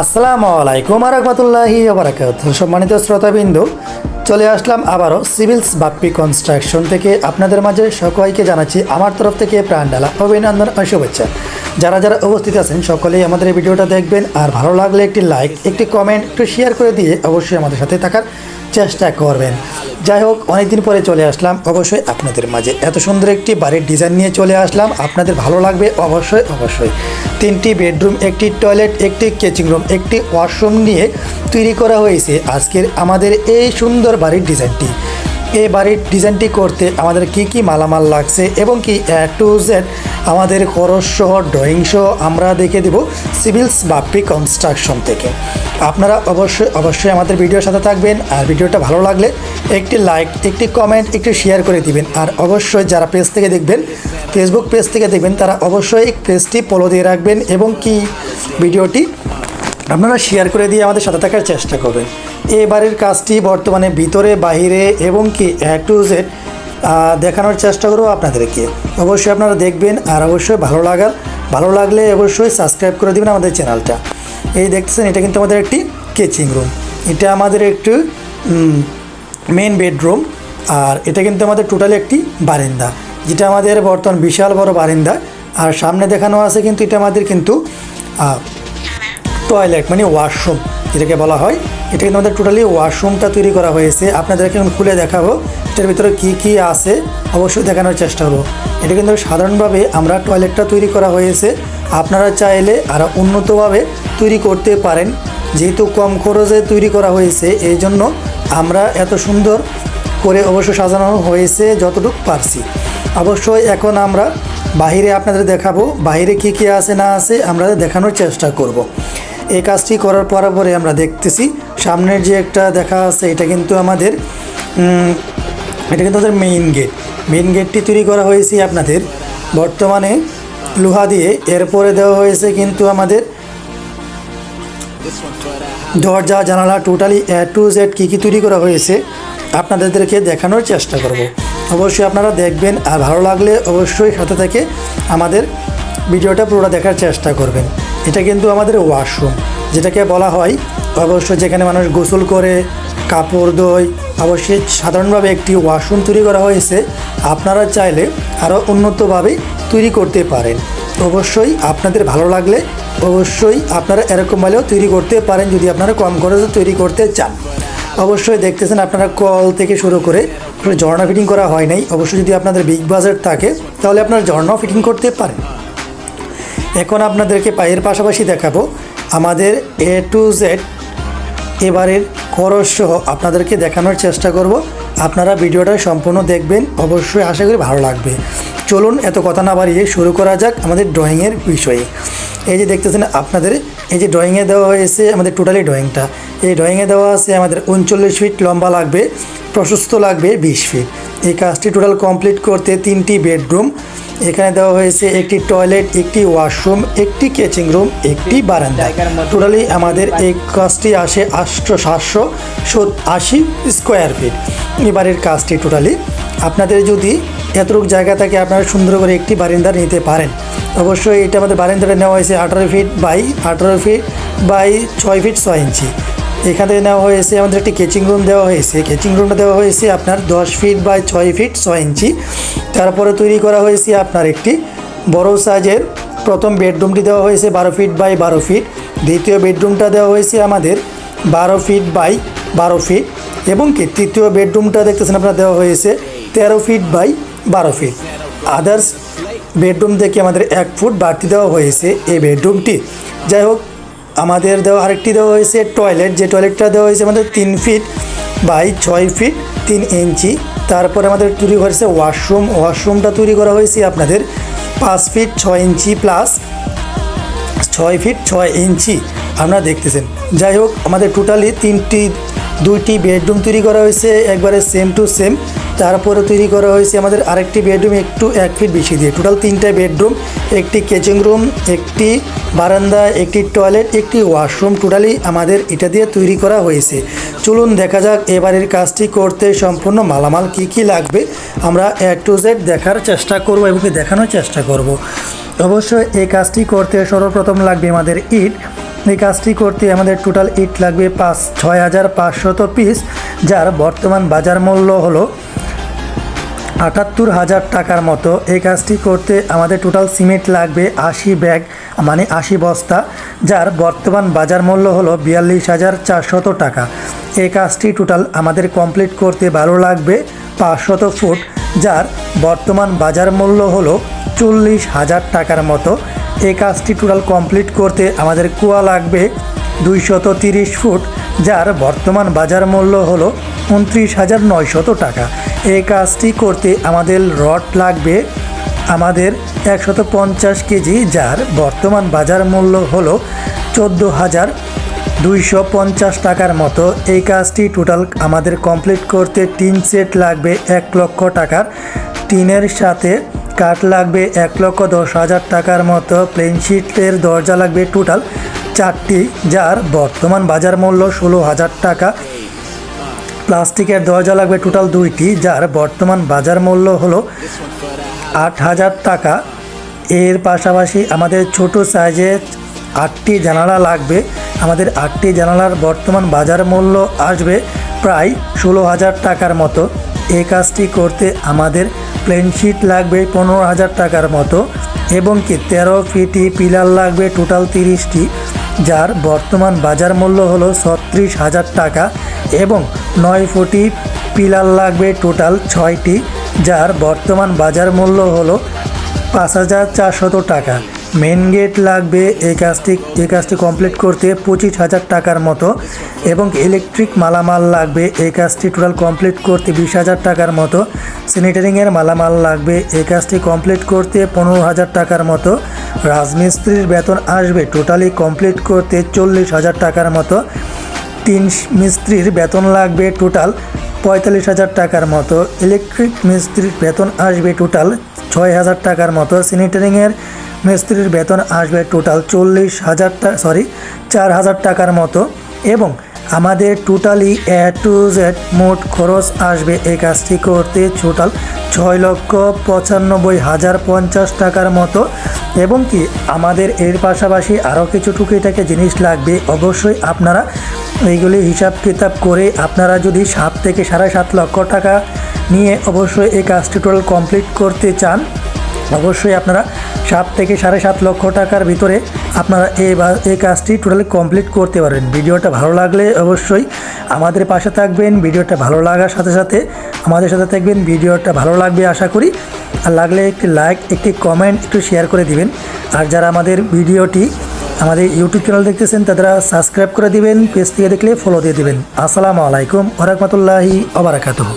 আসসালামু আলাইকুম রহমতুল্লাহি বারাকাত সম্মানিত শ্রোতাবিন্দু, চলে আসলাম আবারও সিভিলস বাপ্পি কনস্ট্রাকশন থেকে। আপনাদের মাঝে সকলকে জানাচ্ছি আমার তরফ থেকে প্রাণ ডালা অভিনন্দন ও শুভেচ্ছা। যারা যারা উপস্থিত আছেন, সকলেই আমাদের এই ভিডিওটা দেখবেন। আর ভালো লাগলে একটি লাইক একটি কমেন্ট একটু শেয়ার করে দিয়ে অবশ্যই আমাদের সাথে থাকার চেষ্টা করবেন। যাই হোক, অনেকদিন পরে চলে আসলাম। অবশ্যই আপনাদের মাঝে এত সুন্দর একটি বাড়ির ডিজাইন নিয়ে চলে আসলাম। আপনাদের ভালো লাগবে? অবশ্যই অবশ্যই। তিনটি বেডরুম, একটি টয়লেট, একটি কেচিং রুম, একটি ওয়াশরুম নিয়ে তৈরি করা হয়েছে আজকের আমাদের এই সুন্দর বাড়ির ডিজাইনটি। এই বাড়ির ডিজাইনটি করতে আমাদের কি কি মালামাল লাগছে এবং কি এ টু জেড আমাদের খরচ সহ ড্রয়িং সহ আমরা দেখে দেব সিভিলস বাপ্পি কনস্ট্রাকশন থেকে। আপনারা অবশ্যই অবশ্যই আমাদের ভিডিওর সাথে থাকবেন আর ভিডিওটা ভালো লাগলে একটি লাইক একটি কমেন্ট একটি শেয়ার করে দিবেন। আর অবশ্যই যারা পেজ থেকে দেখবেন ফেসবুক পেজ থেকে দেখবেন, তারা অবশ্যই পেজটি ফলো দিয়ে রাখবেন এবং কি ভিডিওটি আপনারা শেয়ার করে দিয়ে আমাদের সাথে থাকার চেষ্টা করবেন। এই বাড়ির কাজটি বর্তমানে ভিতরে, বাহিরে এবং কি এ টু জেড দেখানোর চেষ্টা করব আপনাদেরকে। অবশ্যই আপনারা দেখবেন আর অবশ্যই ভালো লাগার, ভালো লাগলে অবশ্যই সাবস্ক্রাইব করে দেবেন আমাদের চ্যানেলটা। এই দেখতেছেন, এটা কিন্তু আমাদের একটি কেচিং রুম এটা আমাদের একটু মেন বেডরুম আর এটা কিন্তু আমাদের টোটালি একটি বারিন্দা। যেটা আমাদের বর্তমান বিশাল বড় বারিন্দা। আর সামনে দেখানো আছে কিন্তু এটা আমাদের কিন্তু টয়লেট মানে ওয়াশরুম যেটাকে বলা হয়। এটা কিন্তু আমাদের টোটালি ওয়াশরুমটা তৈরি করা হয়েছে। আপনাদেরকে এখন খুলে দেখাবো, এটার ভিতরে কি কি আছে, অবশ্যই দেখানোর চেষ্টা করব। এটা কিন্তু সাধারণভাবে আমরা টয়লেটটা তৈরি করা হয়েছে। আপনারা চাইলে আরও উন্নতভাবে তৈরি করতে পারেন। যেহেতু কম খরচে তৈরি করা হয়েছে, এই জন্য আমরা এত সুন্দর করে অবশ্য সাজানো হয়েছে যতটুকু পারছি। অবশ্যই এখন আমরা বাইরে আপনাদের দেখাবো বাইরে কি কি আছে না আছে আমরা দেখানোর চেষ্টা করব। এই কাজটি করার পর পরে আমরা দেখতেছি। সামনের যে একটা দেখা আছে, এটা কিন্তু আমাদের এটা কিন্তু আমাদের মেইন গেট মেইন গেটটি তৈরি করা হয়েছে আপনাদের। বর্তমানে লোহা দিয়ে এরপরে দেওয়া হয়েছে কিন্তু আমাদের দরজা, জানালা টোটালি এ টু জেড কী কী তৈরি করা হয়েছে, আপনাদেরকে দেখানোর চেষ্টা করব। অবশ্যই আপনারা দেখবেন আর ভালো লাগলে অবশ্যই সাথে থেকে আমাদের ভিডিওটা পুরোটা দেখার চেষ্টা করবেন। এটা কিন্তু আমাদের ওয়াশরুম যেটাকে বলা হয় অবশ্যই যেখানে মানুষ গোসল করে, কাপড় ধোয় অবশ্যই সাধারণভাবে একটি ওয়াশরুম তৈরি করা হয়েছে। আপনারা চাইলে আরও উন্নতভাবে তৈরি করতে পারেন। অবশ্যই আপনাদের ভালো লাগলে অবশ্যই আপনারা এরকম এরকমভাবেও তৈরি করতে পারেন যদি আপনারা কম খরচে তৈরি করতে চান। অবশ্যই দেখতেছেন আপনারা কল থেকে শুরু করে ঝর্ণা ফিটিং করা হয় নাই। অবশ্যই যদি আপনাদের বিগ বাজেট থাকে, তাহলে আপনারা ঝর্ণাও ফিটিং করতে পারেন। এখন আপনাদেরকে পায়ের পাশাপাশি দেখাবো আমাদের এ টু জেড এবারের খরচ সহ আপনাদেরকে দেখানোর চেষ্টা করব। আপনারা ভিডিওটা সম্পূর্ণ দেখবেন, অবশ্যই আশা করি ভালো লাগবে। চলুন এত কথা না বাড়িয়ে শুরু করা যাক আমাদের ড্রয়িংয়ের বিষয়ে। এই যে দেখতেছেন আপনাদের, এই যে ড্রয়িংয়ে দেওয়া হয়েছে আমাদের টোটালি ড্রয়িংটা এই ড্রয়িংয়ে দেওয়া আছে আমাদের উনচল্লিশ ফিট লম্বা লাগবে, প্রশস্ত লাগবে বিশ ফিট এই কাজটি টোটাল কমপ্লিট করতে তিনটি বেডরুম এখানে দেওয়া হয়েছে একটি টয়লেট, একটি ওয়াশরুম, একটি কেচিং রুম, একটি বারান্দা। টোটালি আমাদের এই কাজটি আসে আটশো সাতশো আশি স্কোয়ার ফিট। এবারের কাজটি টোটালি আপনাদের যদি এতটুকু জায়গা থাকে, আপনারা সুন্দর করে একটি বারিন্দা নিতে পারেন। অবশ্যই এটা আমাদের বারিন্দাটা নেওয়া হয়েছে আঠারো ফিট বাই আঠারো ফিট বাই ছয় ফিট ছয় ইঞ্চি। এখান নেওয়া হয়েছে, আমাদের একটি কেচিং রুম দেওয়া হয়েছে। কেচিং রুমটা দেওয়া হয়েছে আপনার দশ ফিট বাই ছয় ফিট ছয় ইঞ্চি। তারপরে তৈরি করা হয়েছে আপনার একটি বড় সাইজের প্রথম বেডরুমটি দেওয়া হয়েছে বারো ফিট বাই বারো ফিট দ্বিতীয় বেডরুমটা দেওয়া হয়েছে আমাদের বারো ফিট বাই বারো ফিট এবং কি, তৃতীয় বেডরুমটা দেখতেছেন আপনার দেওয়া হয়েছে তেরো ফিট বাই বারো ফিট আদার্স বেডরুম থেকে আমাদের এক ফুট বাড়তি দেওয়া হয়েছে এই বেডরুমটি যাই হোক আমাদের দেওয়া আরেকটি দেওয়া হয়েছে টয়লেট, যে টয়লেটটা দেওয়া হয়েছে আমাদের তিন ফিট বাই ছয় ফিট তিন ইঞ্চি। তারপরে আমাদের তৈরি হয়েছে ওয়াশরুম। ওয়াশরুমটা তৈরি করা হয়েছে আপনাদের পাঁচ ফিট ছয় ইঞ্চি প্লাস ছয় ফিট ছয় ইঞ্চি। আপনারা দেখতেছেন। যাই হোক, আমাদের টোটালি তিনটি দুইটি বেডরুম তৈরি করা হয়েছে, একবারে সেম টু সেম তারপরে তৈরি করা হয়েছে আমাদের আরেকটি বেডরুম, একটু এক ফিট বেশি দিয়ে। টোটাল তিনটা বেডরুম, একটি কিচেন রুম একটি বারান্দা, একটি টয়লেট একটি ওয়াশরুম টোটালি আমাদের এটা দিয়ে তৈরি করা হয়েছে। চলুন দেখা যাক এবারের কাজটি করতে সম্পূর্ণ মালামাল কি কি লাগবে। আমরা এ টু জেড দেখার চেষ্টা করব এবং দেখানোর চেষ্টা করব। অবশ্যই এই কাজটি করতে সর্বপ্রথম লাগবে আমাদের ইট। এই কাজটি করতে আমাদের টোটাল ইট লাগবে পাঁচ, ছয় হাজার পাঁচশত পিস যার বর্তমান বাজার মূল্য হলো আটাত্তর হাজার টাকার মতো। এই কাজটি করতে আমাদের টোটাল সিমেন্ট লাগবে আশি ব্যাগ মানে আশি বস্তা, যার বর্তমান বাজার মূল্য হলো বিয়াল্লিশ হাজার চারশত টাকা। এই কাজটি টোটাল আমাদের কমপ্লিট করতে ভালো লাগবে পাঁচশত ফুট যার বর্তমান বাজার মূল্য হলো চল্লিশ হাজার টাকার মতো। এই কাজটি টোটাল কমপ্লিট করতে আমাদের কুয়া লাগবে দুইশত তিরিশ ফুট, যার বর্তমান বাজার মূল্য হলো উনত্রিশ হাজার নয়শত টাকা। এই কাজটি করতে আমাদের রড লাগবে আমাদের একশত পঞ্চাশ কেজি, যার বর্তমান বাজার মূল্য হলো চোদ্দ হাজার দুইশো পঞ্চাশ টাকার মতো। এই কাজটি টোটাল আমাদের কমপ্লিট করতে টিন সেট লাগবে এক লক্ষ টাকার। টিনের সাথে কাঠ লাগবে এক লক্ষ দশ হাজার টাকার মতো। প্লেন শিটের দরজা লাগবে টোটাল চারটি, যার বর্তমান বাজার মূল্য ষোলো হাজার টাকা। প্লাস্টিকের দরজা লাগবে টোটাল দুইটি, যার বর্তমান বাজার মূল্য হলো আট হাজার টাকা। এর পাশাপাশি আমাদের ছোট সাইজের আটটি জানালা লাগবে। আমাদের আটটি জানালার বর্তমান বাজার মূল্য আসবে প্রায় ষোলো হাজার টাকার মতো। এই কাজটি করতে আমাদের প্লেন শিট লাগবে পনেরো হাজার টাকার মতো এবং কি তেরো ফিটি পিলার লাগবে টোটাল তিরিশটি, যার বর্তমান বাজার মূল্য হলো ছত্রিশ হাজার টাকা এবং নয় ফুটি পিলার লাগবে টোটাল ছয়টি, যার বর্তমান বাজার মূল্য হলো পাঁচ হাজার চারশত টাকা। মেন গেট লাগবে, এই কাজটি এই কাজটি কমপ্লিট করতে পঁচিশ হাজার টাকার মতো, এবং ইলেকট্রিক মালামাল লাগবে, এই কাজটি টোটাল কমপ্লিট করতে বিশ হাজার টাকার মতো স্যানিটারিংয়ের মালামাল লাগবে, এই কাজটি কমপ্লিট করতে পনেরো হাজার টাকার মতো, রাজমিস্ত্রির বেতন আসবে টোটালি কমপ্লিট করতে চল্লিশ হাজার টাকার মতো, তিন মিস্ত্রির বেতন লাগবে টোটাল পঁয়তাল্লিশ হাজার টাকার মতো ইলেকট্রিক মিস্ত্রির বেতন আসবে টোটাল ছয় হাজার টাকার মতো স্যানিটারিংয়ের মিস্ত্রির বেতন আসবে টোটাল চল্লিশ হাজার সরি চার হাজার টাকার মতো এবং আমাদের টোটালি এ টু জেড মোট খরচ আসবে এই কাজটি করতে টোটাল ছয় লক্ষ পঁচানব্বই হাজার পঞ্চাশ টাকার মতো এবং কি আমাদের এর পাশাপাশি আরও কিছু টুকিটাকে জিনিস লাগবে। অবশ্যই আপনারা এইগুলি হিসাব কিতাব করে আপনারা যদি সাত থেকে সাড়ে সাত লক্ষ টাকা নিয়ে অবশ্যই এই কাজটি টোটাল কমপ্লিট করতে চান অবশ্যই আপনারা সাত থেকে সাড়ে সাত লক্ষ টাকার ভিতরে আপনারা এই এই কাজটি টোটালি কমপ্লিট করতে পারেন ভিডিওটা ভালো লাগলে অবশ্যই আমাদের পাশে থাকবেন, ভিডিওটা ভালো লাগার সাথে সাথে আমাদের সাথে থাকবেন, ভিডিওটা ভালো লাগবে আশা করি। আর লাগলে একটি লাইক একটি কমেন্ট একটু শেয়ার করে দিবেন। আর যারা আমাদের ভিডিওটি আমাদের ইউটিউব চ্যানেল দেখতেছেন তারা সাবস্ক্রাইব করে দিবেন পেজ থেকে দেখলে ফলো দিয়ে দিবেন। আসসালামু আলাইকুম ওরহমতুল্লাহি ওবরাকাতুহু